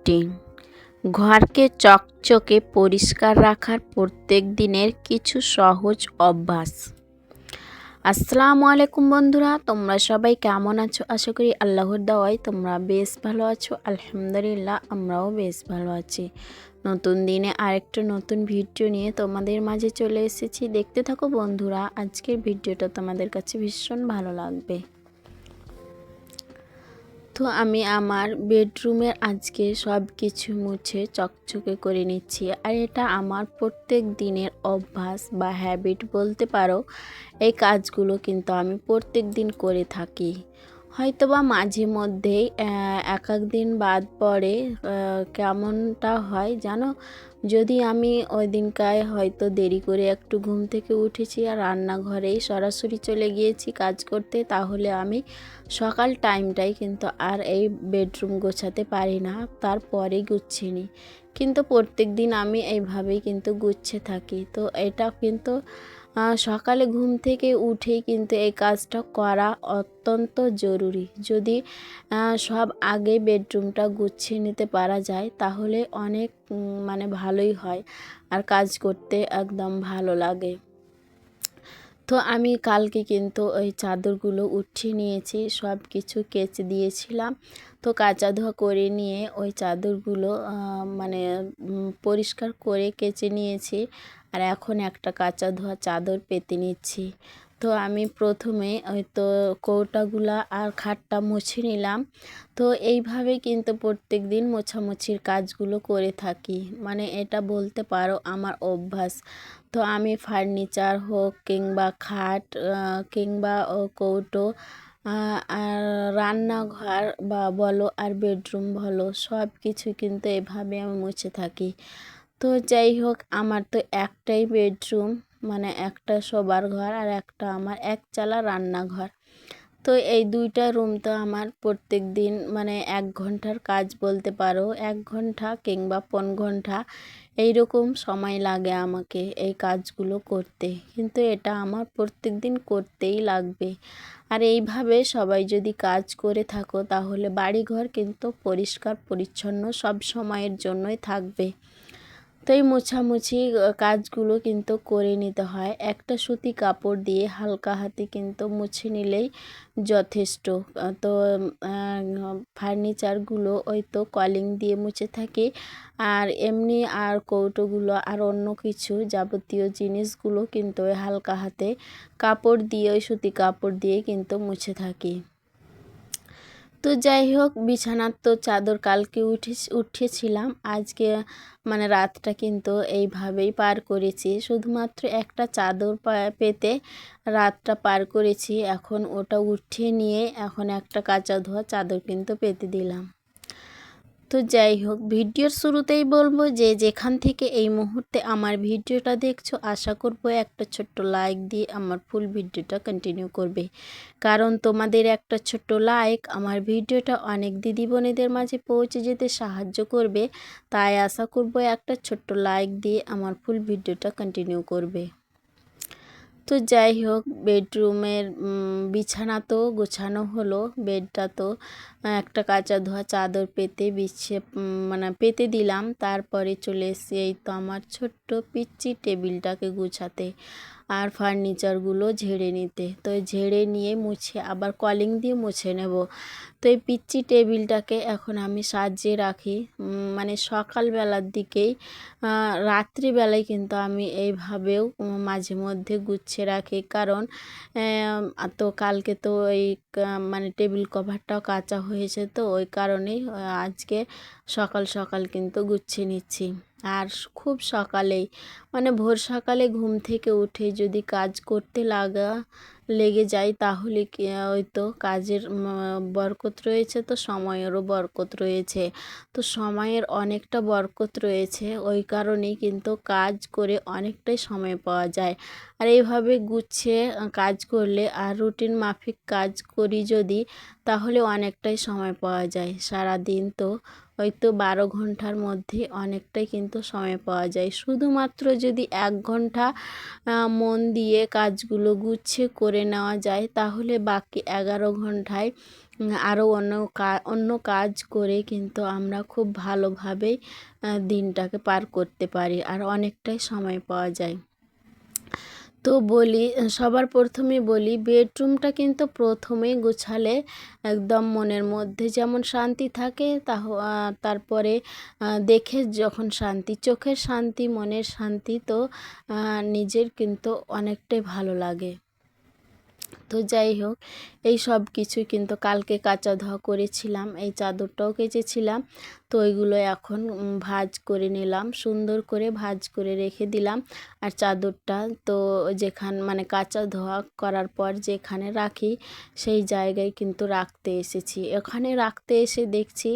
Routine ঘরকে চকচকে পরিষ্কার রাখার প্রত্যেক দিনের কিছু সহজ অভ্যাস। আসসালামু আলাইকুম বন্ধুরা, তোমরা সবাই কেমন আছো? আশা করি আল্লাহর দাওয়ায় তোমরা বেশ ভালো আছো। আলহামদুলিল্লাহ, আমরাও বেশ ভালো আছি। নতুন দিনে আরেকটা নতুন ভিডিও নিয়ে তোমাদের মাঝে চলে এসেছি। দেখতে থাকো বন্ধুরা, আজকের ভিডিওটা তোমাদের কাছে ভীষণ ভালো লাগবে। তো আমি আমার বেডরুমের আজকে সব কিছু মুছে চকচকে করে নিচ্ছি। আর এটা আমার প্রত্যেক দিনের অভ্যাস বা হ্যাবিট বলতে পারো, এই কাজগুলো কিন্তু আমি প্রত্যেক দিন করে থাকি। হয়তো বা মাঝে মধ্যেই এক এক দিন বাদ পরে কেমনটা হয় জানো? যদি আমি ওই দিনকায় হয়তো দেরি করে একটু ঘুম থেকে উঠেছি আর রান্নাঘরেই সরাসরি চলে গিয়েছি কাজ করতে, তাহলে আমি সকাল টাইমটাই কিন্তু আর এই বেডরুম গোছাতে পারি না, তারপরে গুছিয়ে কিন্তু প্রত্যেক দিন আমি এইভাবেই কিন্তু গুচ্ছে থাকি। তো এটা কিন্তু সকালে ঘুম থেকে উঠে কিন্তু এই কাজটা করা অত্যন্ত জরুরি। যদি সব আগে বেডরুমটা গুছিয়ে নিতে পারা যায়, তাহলে অনেক মানে ভালোই হয়। আর কাজ করতে একদম ভালো লাগে। তো আমি কালকে কিন্তু ওই চাদরগুলো উঠিয়ে নিয়েছি সব কিছু কেচে দিয়েছিলাম। তো কাঁচা ধোয়া করে নিয়ে ওই চাদরগুলো মানে পরিষ্কার করে কেচে নিয়েছি। আর এখন একটা কাঁচা ধোয়া চাদর পেতে নিচ্ছি। তো আমি প্রথমে ওই তো কৌটাগুলা আর খাটটা মুছে নিলাম। তো এইভাবে কিন্তু প্রত্যেক দিন মোছামুছির কাজগুলো করে থাকি। মানে এটা বলতে পারো আমার অভ্যাস। তো আমি ফার্নিচার হোক কিংবা খাট কিংবা কৌটো আর রান্নাঘর বা বলো আর বেডরুম বলো সব কিছু কিন্তু এভাবে আমি মুছে থাকি। তো যাই হোক, আমার তো একটাই বেডরুম। মানে একটা শোবার ঘর আর একটা আমার এক চালা রান্নাঘর। তো এই দুইটা রুম তো আমার প্রত্যেক দিন মানে এক ঘণ্টার কাজ বলতে পারো, এক ঘণ্টা কিংবা পন ঘণ্টা এইরকম সময় লাগে আমাকে এই কাজগুলো করতে। কিন্তু এটা আমার প্রত্যেক দিন করতেই লাগবে। আর এইভাবে সবাই যদি কাজ করে থাকো তাহলে বাড়িঘর কিন্তু পরিষ্কার, পরিচ্ছন্ন সব সময়ের জন্যই থাকবে। তো এই মোছামুছি কাজগুলো কিন্তু করে নিতে হয়। একটা সুতি কাপড় দিয়ে হালকা হাতে কিন্তু মুছে নিলেই যথেষ্ট। তো ফার্নিচারগুলো ওই তো কলিং দিয়ে মুছে থাকি। আর এমনি আর কৌটোগুলো আর অন্য কিছু যাবতীয় জিনিসগুলো কিন্তু ওই হালকা হাতে কাপড় দিয়ে, ওই সুতি কাপড় দিয়ে কিন্তু মুছে থাকি। তো যাই হোক, বিছানার তো চাদর কালকে উঠে, উঠেছিলাম। আজকে মানে রাতটা কিন্তু এইভাবেই পার করেছি। শুধুমাত্র একটা চাদর পেতে রাতটা পার করেছি। এখন ওটা উঠিয়ে নিয়ে এখন একটা কাঁচা ধোয়া চাদর কিন্তু পেতে দিলাম। তো যাই হোক, ভিডিওর শুরুতেই বলব যে যেখান থেকে এই মুহূর্তে আমার ভিডিওটা দেখছ, আশা করব একটা ছোট্ট লাইক দিয়ে আমার ফুল ভিডিওটা কন্টিনিউ করবে। কারণ তোমাদের একটা ছোট্ট লাইক আমার ভিডিওটা অনেক দিদি বোনেদের মাঝে পৌঁছে যেতে সাহায্য করবে। তাই আশা করব একটা ছোট্ট লাইক দিয়ে আমার ফুল ভিডিওটা কন্টিনিউ করবে। তো যাই হোক বেডরুমের বিছানা তো গোছানো হলো বেডটা তো একটা কাঁচা ধোয়া চাদর পেতে বিছে মানে পেতে দিলাম। তারপরে চলে এসে এই তো আমার ছোট্ট পিচ্ছি টেবিলটাকে গুছাতে আর ফার্নিচারগুলো ঝেড়ে নিতে। তো ঝেড়ে নিয়ে মুছে, আবার কলিং দিয়ে মুছে নেব। তো এই পিচ্ছি টেবিলটাকে এখন আমি সাজিয়ে রাখি। মানে সকালবেলার দিকেই রাত্রিবেলায় কিন্তু আমি এইভাবেও মাঝে মধ্যে গুছিয়ে রাখি। কারণ তো কালকে তো এই মানে টেবিল কভারটাও কাঁচা হয়েছে তো ওই কারণেই আজকে সকাল সকাল কিন্তু গুছিয়ে নিচ্ছি। আর খুব সকালেই মানে ভোর সকালে ঘুম থেকে উঠে যদি কাজ করতে লাগা, লেগে যায় তাহলে কি ওই তো কাজের বরকত রয়েছে তো সময়েরও বরকত রয়েছে। তো সময়ের অনেকটা বরকত রয়েছে, ওই কারণেই কিন্তু কাজ করে অনেকটাই সময় পাওয়া যায়। আর এইভাবে গুছিয়ে কাজ করলে আর রুটিন মাফিক কাজ করি যদি, তাহলে অনেকটাই সময় পাওয়া যায়। সারা দিন তো হয়তো বারো ঘণ্টার মধ্যে অনেকটাই কিন্তু সময় পাওয়া যায়। শুধুমাত্র যদি এক ঘণ্টা মন দিয়ে কাজগুলো গুছিয়ে করে নেওয়া যায়, তাহলে বাকি এগারো ঘন্টায় আরও অন্য অন্য কাজ করে কিন্তু আমরা খুব ভালোভাবেই দিনটাকে পার করতে পারি আর অনেকটাই সময় পাওয়া যায়। তো বলি সবার প্রথমে বলি, বেডরুমটা কিন্তু প্রথমেই গোছালে একদম মনের মধ্যে যেমন শান্তি থাকে, তাহ তারপরে দেখে যখন শান্তি, চোখের শান্তি, মনের শান্তি তো নিজের কিন্তু অনেকটাই ভালো লাগে। তো যাই হোক, এই সব কিছুই কিন্তু কালকে কাঁচা ধোয়া করেছিলাম, এই চাদরটাও কেচেছিলাম। তো ওইগুলো এখন ভাঁজ করে নিলাম, সুন্দর করে ভাঁজ করে রেখে দিলাম। আর চাদরটা তো যেখান মানে কাঁচা ধোয়া করার পর যেখানে রাখি, সেই জায়গায় কিন্তু রাখতে এসেছি। এখানে রাখতে এসে দেখছি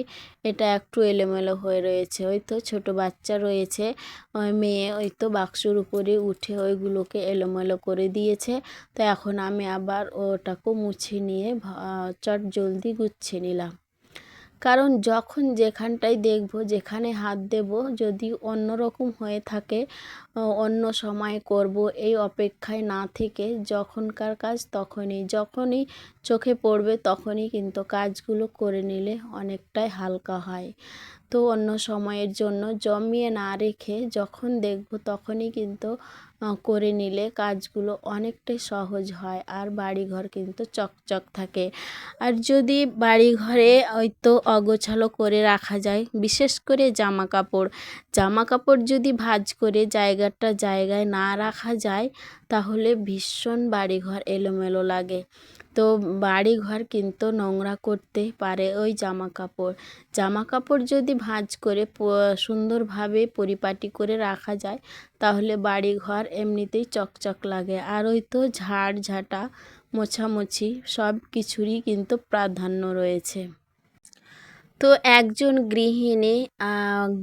এটা একটু এলোমেলো হয়ে রয়েছে। ওই তো ছোটো বাচ্চা রয়েছে, ওই মেয়ে ওই তো বাক্সর উপরে উঠে ওইগুলোকে এলোমেলো করে দিয়েছে। তো এখন আমি আবার ওটাকে মুছে নিয়ে চট জলদি গুছিয়ে নিলাম। কারণ যখন যেখানটায় দেখব, যেখানে হাত দেব, যদি অন্যরকম হয়ে থাকে অন্য সময় করব, এই অপেক্ষায় না থেকে যখনকার কাজ তখনই, যখনই চোখে পড়বে তখনই কিন্তু কাজগুলো করে নিলে অনেকটাই হালকা হয়। তো অন্য সময়ের জন্য জমিয়ে না রেখে যখন দেখব তখনই কিন্তু করে নিলে কাজগুলো অনেকটাই সহজ হয় আর বাড়ি ঘর কিন্তু চকচক থাকে। আর যদি বাড়ি ঘরে হয়তো অগোছালো করে রাখা যায়, বিশেষ করে জামা কাপড় জামা কাপড় যদি ভাঁজ করে জায়গাটা জায়গায় না রাখা যায় তাহলে ভীষণ বাড়িঘর এলোমেলো লাগে। তো বাড়িঘর কিন্তু নোংরা করতে পারে ওই জামা কাপড় জামা কাপড় যদি ভাঁজ করে সুন্দরভাবে পরিপাটি করে রাখা যায়, তাহলে বাড়িঘর এমনিতেই চকচক লাগে। আর ওই তো ঝাড়, ঝাঁটা, মোছামুছি সব কিছুরই কিন্তু প্রাধান্য রয়েছে। তো একজন গৃহিণী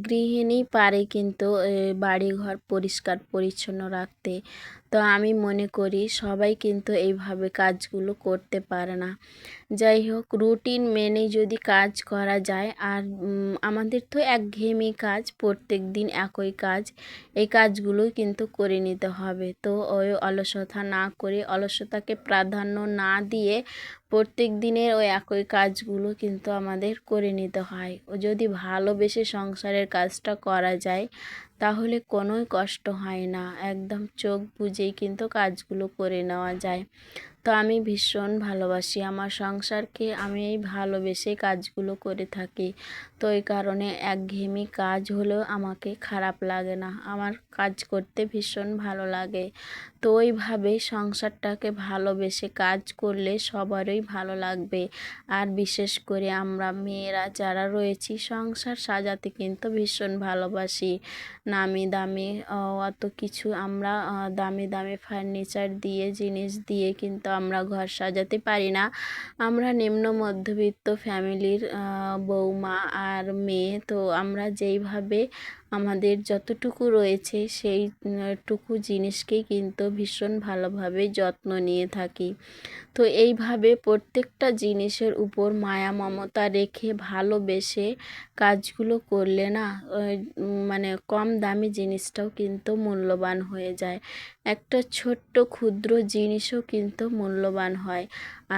গৃহিণী পারে কিন্তু বাড়িঘর পরিষ্কার পরিচ্ছন্ন রাখতে। তো আমি মনে করি সবাই কিন্তু এইভাবে কাজগুলো করতে পারে না। যাই হোক রুটিন মেনে যদি কাজ করা যায়, আর আমাদের তো একঘেয়েমি কাজ, প্রত্যেক দিন একই কাজ, এই কাজগুলো কিন্তু করে নিতে হবে। তো ওই অলসতা না করে, অলসতাকে প্রাধান্য না দিয়ে প্রত্যেক দিনের ওই একই কাজগুলো কিন্তু আমাদের করে নিতে হয়। ও যদি ভালোবেসে সংসারের কাজটা করা যায় তাহলে কোনোই কষ্ট হয় না। একদম চোখ বুঝেই কিন্তু কাজগুলো করে নেওয়া যায়। তো আমি ভীষণ ভালোবাসি। আমার সংসারকে আমি এই ভালোবেসে কাজগুলো করে থাকি। তো এই কারণে একঘেয়েমি কাজ হলেও আমাকে খারাপ লাগে না। আমার কাজ করতে ভীষণ ভালো লাগে। তো ওইভাবেই সংসারটাকে ভালোবেসে কাজ করলে সবারই ভালো লাগবে। আর বিশেষ করে আমরা মেয়েরা যারা রয়েছি, সংসার সাজাতে কিন্তু ভীষণ ভালোবাসি। নামি দামি অত কিছু আমরা দামি দামি ফার্নিচার দিয়ে, জিনিস দিয়ে কিন্তু আমরা ঘর সাজাতে পারি না। আমরা নিম্ন মধ্যবিত্ত ফ্যামিলির বৌমা আর মেয়ে তো আমরা যেইভাবে আমাদের যতটুকু রয়েছে সেই টুকু জিনিসকেই কিন্তু ভীষণ ভালোভাবে যত্ন নিয়ে থাকি। তো এইভাবে প্রত্যেকটা জিনিসের উপর মায়া, মমতা রেখে ভালোবেসে কাজগুলো করলে না মানে কম দামি জিনিসটাও কিন্তু মূল্যবান হয়ে যায়। একটা ছোট্ট ক্ষুদ্র জিনিসও কিন্তু মূল্যবান হয়।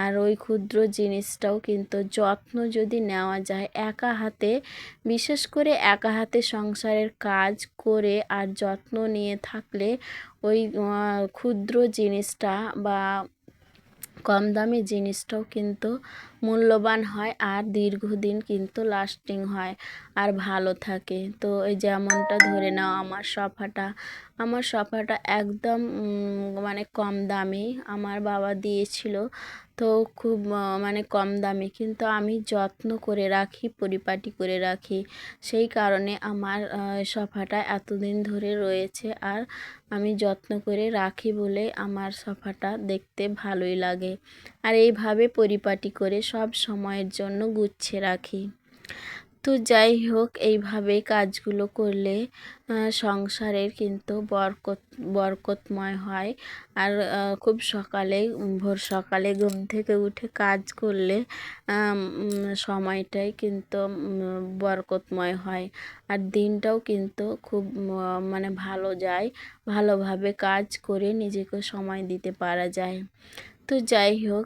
আর ওই ক্ষুদ্র জিনিসটাও কিন্তু যত্ন যদি নেওয়া যায়, একা হাতে, বিশেষ করে একা হাতে সংসারের কাজ করে আর যত্ন নিয়ে থাকলে ওই ক্ষুদ্র জিনিসটা বা কম দামি জিনিসটাও কিন্তু মূল্যবান হয় আর দীর্ঘদিন কিন্তু লাস্টিং হয় আর ভালো থাকে। তো এই যেমনটা ধরে নাও, আমার সোফাটা আমার সোফাটা একদম মানে কম দামি। আমার বাবা দিয়েছিল, তো খুব মানে কম দামি। কিন্তু আমি যত্ন করে রাখি, পরিপাটি করে রাখি। সেই কারণে আমার সোফাটা এতদিন ধরে রয়েছে আর আমি যত্ন করে রাখি বলে আমার সোফাটা দেখতে ভালোই লাগে। আর এইভাবে পরিপাটি করে সব সময়ের জন্য গুছিয়ে রাখি। তো যাই হোক এইভাবে কাজগুলো করলে সংসারের কিন্তু বরকত, বরকতময় হয়। আর খুব সকালে, ভোর সকালে ঘুম থেকে উঠে কাজ করলে সময়টাই কিন্তু বরকতময় হয়। আর দিনটাও কিন্তু খুব মানে ভালো যায়। ভালোভাবে কাজ করে নিজেকে সময় দিতে পারা যায়। তো যাই হোক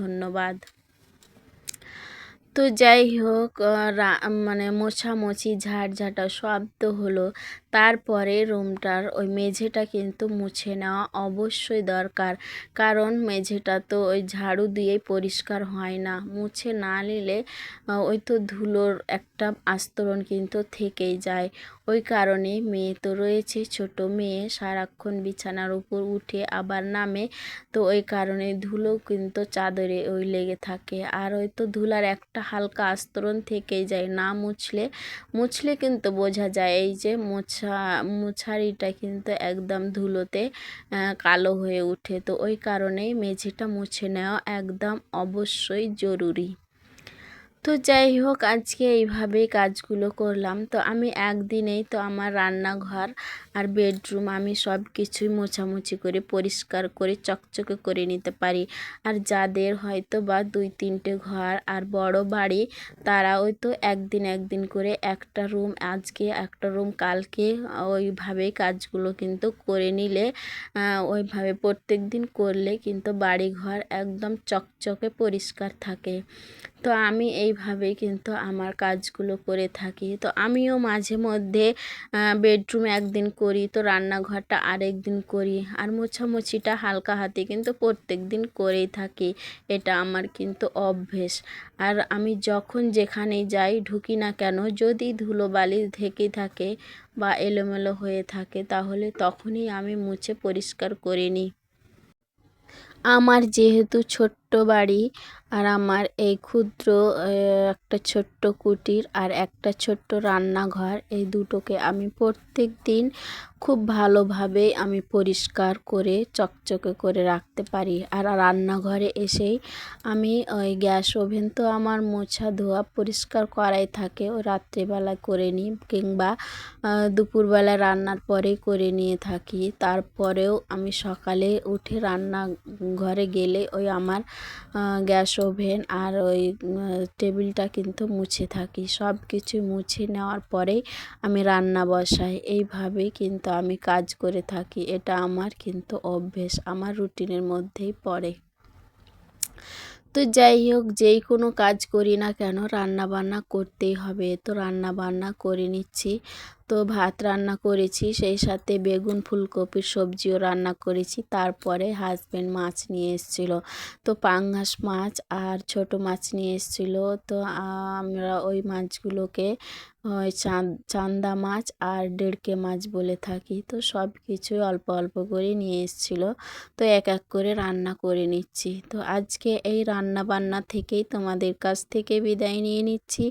ধন্যবাদ। তো যাই হোক মানে মোছামুছি, ঝাড়ঝাটা সব তো হলো। তারপরে রুমটার ওই মেঝেটা কিন্তু মুছে নেওয়া অবশ্যই দরকার। কারণ মেঝেটা তো ওই ঝাড়ু দিয়েই পরিষ্কার হয় না। মুছে না নিলে ওই তো ধুলোর একটা আস্তরণ কিন্তু থেকেই যায়। ওই কারণে মেয়ে তো রয়েছে ছোট মেয়ে। সারাক্ষণ বিছানার উপর উঠে আবার নামে। তো ওই কারণে ধুলো কিন্তু চাদরে ওই লেগে থাকে। আর ওই তো ধুলার একটা হালকা আস্তরণ থেকেই যায়। না মুছলে মুছলে কিন্তু বোঝা যায় এই যে মোছা, মুছারিটা কিন্তু একদম ধুলোতে কালো হয়ে ওঠে। তো ওই কারণেই মেঝেটা মুছে নেওয়া একদম অবশ্যই জরুরি। তো যাই হোক, আজকে এইভাবেই কাজগুলো করলাম। তো আমি একদিনেই তো আমার রান্নাঘর আর বেডরুম আমি সব কিছুই মোছামুছি করে, পরিষ্কার করে, চকচকে করে নিতে পারি। আর যাদের হয়তো বা দুই তিনটে ঘর আর বড় বাড়ি তারা ওই তো একদিন একদিন করে একটা রুম, আজকে একটা রুম, কালকে ওইভাবেই কাজগুলো কিন্তু করে নিলে ওইভাবে প্রত্যেক দিন করলে কিন্তু বাড়ি ঘর একদম চকচকে পরিষ্কার থাকে। তো আমি এইভাবেই কিন্তু আমার কাজগুলো করে থাকি। তো আমিও মাঝে মধ্যে বেডরুম একদিন করি, তো রান্নাঘরটা আরেক দিন করি। আর মোছামুছিটা হালকা হাতে কিন্তু প্রত্যেক দিন করেই থাকি। এটা আমার কিন্তু অভ্যেস। আর আমি যখন যেখানে যাই, ঢুকি না কেন, যদি ধুলোবালি থেকে থাকে বা এলোমেলো হয়ে থাকে, তাহলে তখনই আমি মুছে পরিষ্কার করে নিই। আমার যেহেতু ছোট্ট বাড়ি আর আমার এই ক্ষুদ্র একটা ছোট্ট কুটির আর একটা ছোট্ট রান্নাঘর, এই দুটোকে আমি প্রত্যেক দিন খুব ভালোভাবে আমি পরিষ্কার করে, চকচকে করে রাখতে পারি। আর রান্নাঘরে এসেই আমি ওই গ্যাস ওভেন তো আমার মোছা ধোয়া পরিষ্কার করাই থাকে, ও রাত্রেবেলা করে নিই কিংবা দুপুরবেলা রান্নার পরে করে নিয়ে থাকি। তারপরেও আমি সকালে উঠে রান্না ঘরে গেলে ওই আমার গ্যাস ওভেন আর ওই টেবিলটা কিন্তু মুছে থাকি। সব কিছু মুছে নেওয়ার পরেই আমি রান্না বসাই। এইভাবেই কিন্তু আমি কাজ করে থাকি। এটা আমার কিন্তু অভ্যেস, আমার রুটিনের মধ্যেই পড়ে। তো যাই হোক, যেই কোনো কাজ করি না কেন রান্না বান্না করতেই হবে। তো রান্না বান্না করে নিচ্ছি। তো ভাত রান্না করেছি, সেই সাথে বেগুন ফুলকপির সবজিও রান্না করেছি। তারপরে হাজব্যান্ড মাছ নিয়ে এসেছিল। তো পাঙ্গাস মাছ আর ছোট মাছ নিয়ে এসেছিল। তো আমরা ওই মাছগুলোকে ওই চান্দা মাছ আর ডেড়কে মাছ বলে থাকি। তো সব কিছুই অল্প অল্প করে নিয়ে এসেছিল। তো এক এক করে রান্না করে নিচ্ছি। তো আজকে এই রান্না বান্না থেকেই তোমাদের কাছ থেকে বিদায় নিয়ে নিচ্ছি।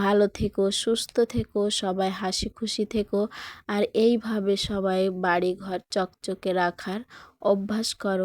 ভালো থেকো, সুস্থ থেকো, সবাই হাসি খুশি থেকো। আর এইভাবে সবাই বাড়ি ঘর চকচকে রাখার অভ্যাস করো।